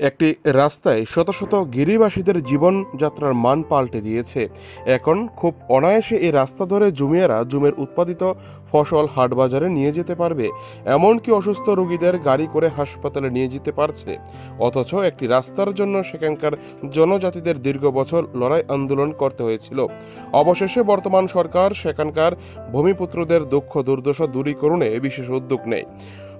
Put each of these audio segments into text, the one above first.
একটি রাস্তায় শত শত গিরিবাসীদের জীবনযাত্রার মান পাল্টে দিয়েছে। এখন খুব অনায়াসে এই রাস্তা ধরে জুমিয়ারা জুমের উৎপাদিত ফসল হাটবাজারে নিয়ে যেতে পারবে। এমনকি অসুস্থ রোগীদের গাড়ি করে হাসপাতালে নিয়ে যেতে পারছে। অথচ একটি রাস্তার জন্য সেখানকার জনজাতিদের দীর্ঘ বছর লড়াই আন্দোলন করতে হয়েছিল। অবশেষে বর্তমান সরকার সেখানকার ভূমিপুত্রদের দুঃখ দুর্দশা দূরীকরণে বিশেষ উদ্যোগ নেয়।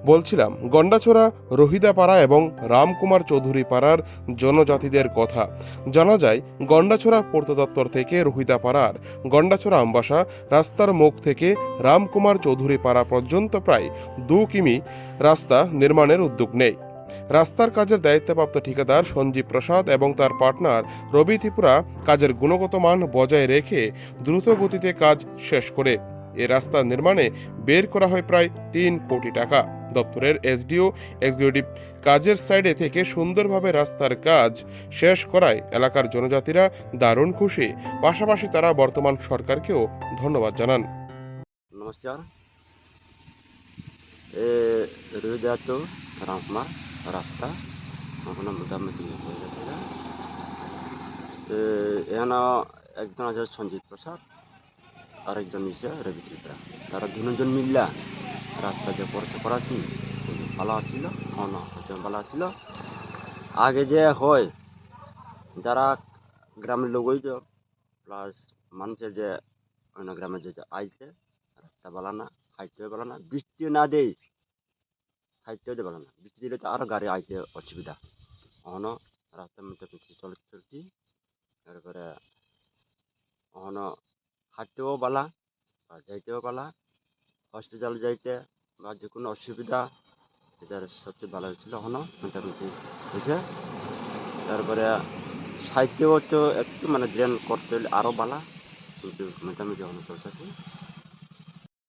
বলছিলাম, গন্ডাছড়া, রহিদাপাড়া এবং রামকুমার চৌধুরী পাড়ার জনজাতিদের কথা। জানা যায়, গন্ডাছড়া পূর্ত দপ্তর থেকে রহিদাপাড়ার গন্ডাছড়া আমবাসা রাস্তার মুখ থেকে রামকুমার চৌধুরী পাড়া পর্যন্ত প্রায় দু কিমি রাস্তা নির্মাণের উদ্যোগ নেয়। রাস্তার কাজের দায়িত্বপ্রাপ্ত ঠিকাদার সঞ্জীব প্রসাদ এবং তার পার্টনার রবি ত্রিপুরা কাজের গুণগত মান বজায় রেখে দ্রুত গতিতে কাজ শেষ করে। এ রাস্তা নির্মাণে বের করা হয় প্রায় তিন কোটি টাকা। দপ্তরের এসডিও, এক্সিকিউটিভ কাজের সাইডে থেকে সুন্দরভাবে রাস্তার কাজ শেষ করায় এলাকার জনজাতিরা দারুণ খুশি। পাশাপাশি তারা বর্তমান সরকারকেও ধন্যবাদ জানান। নমস্কার। রুদাত রামমা রাস্তা। এখনও মোটামুটি হয়ে গেছে এখানে একজন আছে সঞ্জিত প্রসাদ, আরেকজন নিচে রবিচিত্রা তারা দুজন মিল্লা। রাস্তা যে করছে করাচ্ছি ভালো আছিল অন ভালো আছিল আগে যে হয়, যারা গ্রামের লোকই যে, প্লাস মানুষের যে অন্য গ্রামে যে আইছে, রাস্তা বালা না হাইতে বালা না, বৃষ্টি না দেয় হাইতেও দে বালা না, বৃষ্টি দিলে তো আরও গাড়ি আইতে অসুবিধা। অহন রাস্তার মধ্যে পিছিয়ে চলে চলছি তারপরে অহন বালা বা যাইতেও বালা হসপিটাল যাইতে বা যে কোনো অসুবিধা এটার সবচেয়ে ভালো হয়েছিল এখনও, মোটামুটি হয়েছে তারপরে সাহিত্যও তো একটু মানে ড্রেন করতে হলে আরও ভালো কিন্তু মোটামুটি এখনও চলতেছে